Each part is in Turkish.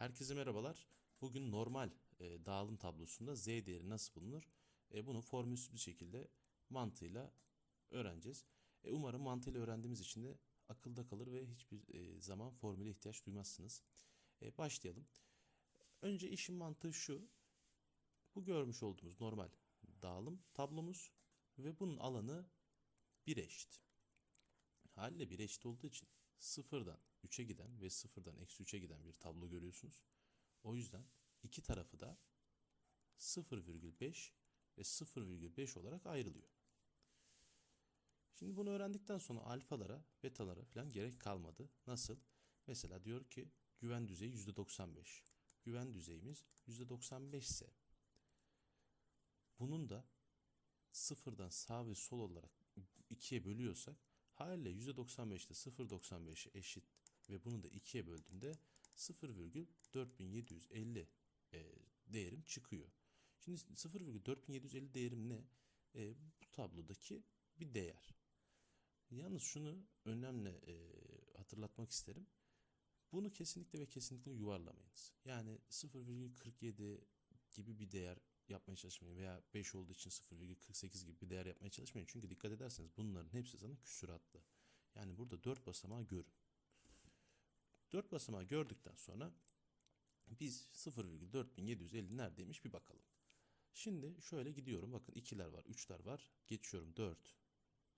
Herkese merhabalar. Bugün normal e, dağılım tablosunda z değeri nasıl bulunur? E, bunu formülsüz bir şekilde mantığıyla öğreneceğiz. E, umarım mantığıyla öğrendiğimiz için de akılda kalır ve hiçbir e, zaman formüle ihtiyaç duymazsınız. E, başlayalım. Önce işin mantığı şu. Bu görmüş olduğumuz normal dağılım tablomuz ve bunun alanı 1'e eşit. Haliyle 1 eşit olduğu için sıfırdan 3'e giden ve sıfırdan eksi 3'e giden bir tablo görüyorsunuz. O yüzden iki tarafı da 0,5 ve 0,5 olarak ayrılıyor. Şimdi bunu öğrendikten sonra alfalara, betalara falan gerek kalmadı. Nasıl? Mesela diyor ki güven düzeyi %95. Güven düzeyimiz %95 ise bunun da sıfırdan sağ ve sol olarak ikiye bölüyorsak haliyle %95'te 0.95'e eşit ve bunu da ikiye böldüğümde 0,4750 e, değerim çıkıyor. Şimdi 0,4750 değerim ne? E, bu tablodaki bir değer. Yalnız şunu önemli e, hatırlatmak isterim. Bunu kesinlikle ve kesinlikle yuvarlamayınız. Yani 0,47 gibi bir değer yapmaya çalışmayın veya 5 olduğu için 0,48 gibi bir değer yapmaya çalışmayın. Çünkü dikkat ederseniz bunların hepsi zaten küsuratlı. Yani burada 4 basamağı görün. 4 basamağı gördükten sonra biz 0,4750 neredeymiş bir bakalım. Şimdi şöyle gidiyorum. Bakın 2'ler var, 3'ler var. Geçiyorum 4.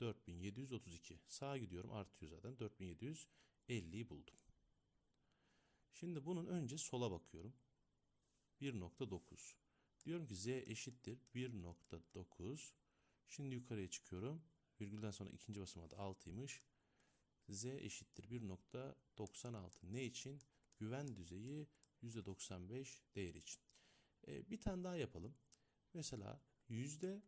4732. Sağa gidiyorum artıyor zaten. 4750'yi buldum. Şimdi bunun önce sola bakıyorum. 1.9. Diyorum ki z eşittir 1.9. Şimdi yukarıya çıkıyorum. Virgülden sonra ikinci basamağı da 6'ymış. z eşittir 1.96. Ne için? Güven düzeyi %95 değeri için. Ee, bir tane daha yapalım. Mesela yüzde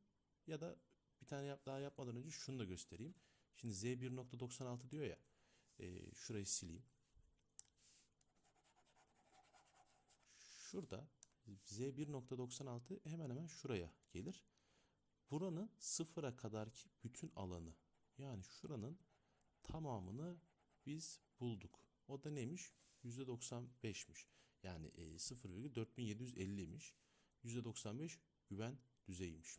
ya da bir tane yap, daha yapmadan önce şunu da göstereyim. Şimdi z 1.96 diyor ya. E, şurayı sileyim. Şurada z 1.96 hemen hemen şuraya gelir. Buranın sıfıra kadarki bütün alanı yani şuranın tamamını biz bulduk. O da neymiş? %95'miş. Yani e, 0,4750'ymiş. %95 güven düzeyiymiş.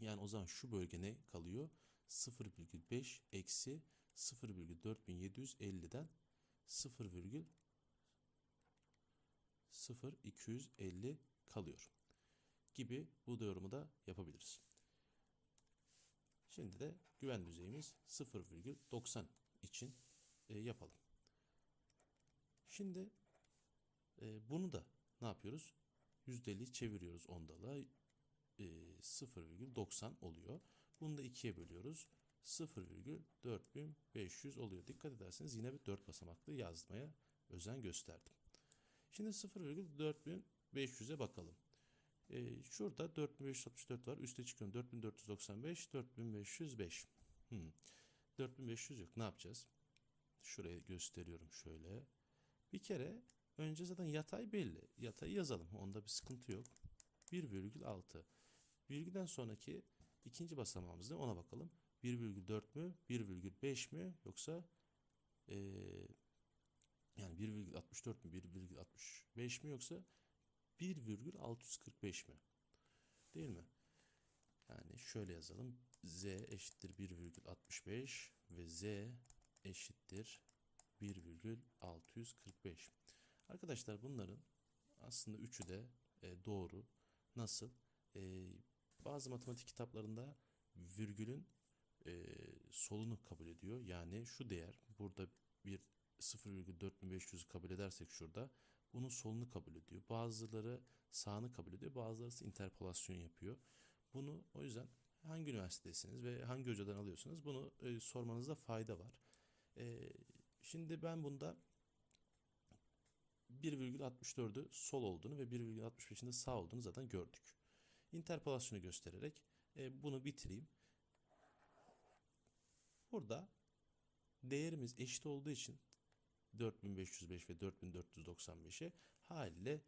Yani o zaman şu bölge ne kalıyor? 0,5 eksi 0,4750'den 0,0250 kalıyor. Gibi bu yorumu da yapabiliriz. Şimdi de güven düzeyimiz 0,90 için e, yapalım. Şimdi e, bunu da ne yapıyoruz? Yüzdeli çeviriyoruz ondalığa. E, 0,90 oluyor. Bunu da ikiye bölüyoruz. 0,4500 oluyor. Dikkat ederseniz yine bir 4 basamaklı yazmaya özen gösterdim. Şimdi 0,4500'e bakalım. Ee, şurada 4564 var. Üste çıkıyorum. 4495, 4505. Hmm. 4500 yok. Ne yapacağız? Şuraya gösteriyorum şöyle. Bir kere önce zaten yatay belli. Yatayı yazalım. Onda bir sıkıntı yok. 1,6. Virgülden sonraki ikinci basamağımız ne? Ona bakalım. 1,4 mü? 1,5 mi? Yoksa ee, yani 1,64 mü? 1,65 mi? Yoksa 1,645 mi? Değil mi? Yani şöyle yazalım. Z eşittir 1,65 ve Z eşittir 1,645. Arkadaşlar bunların aslında üçü de e, doğru. Nasıl? E, bazı matematik kitaplarında virgülün e, solunu kabul ediyor. Yani şu değer burada bir 0,4500'ü kabul edersek şurada bunun solunu kabul ediyor. Bazıları sağını kabul ediyor. Bazıları interpolasyon yapıyor. Bunu o yüzden hangi üniversitedesiniz ve hangi hocadan alıyorsunuz bunu e, sormanızda fayda var. E, şimdi ben bunda 1,64'ü sol olduğunu ve 1,65'in de sağ olduğunu zaten gördük. Interpolasyonu göstererek e, bunu bitireyim. Burada değerimiz eşit olduğu için 4505 ve 4495'e haliyle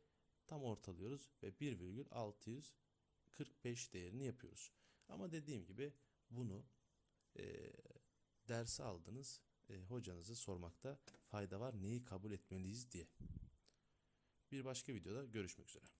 tam ortalıyoruz ve 1,645 değerini yapıyoruz. Ama dediğim gibi bunu e, dersi aldınız e, hocanızı sormakta fayda var. Neyi kabul etmeliyiz diye. Bir başka videoda görüşmek üzere.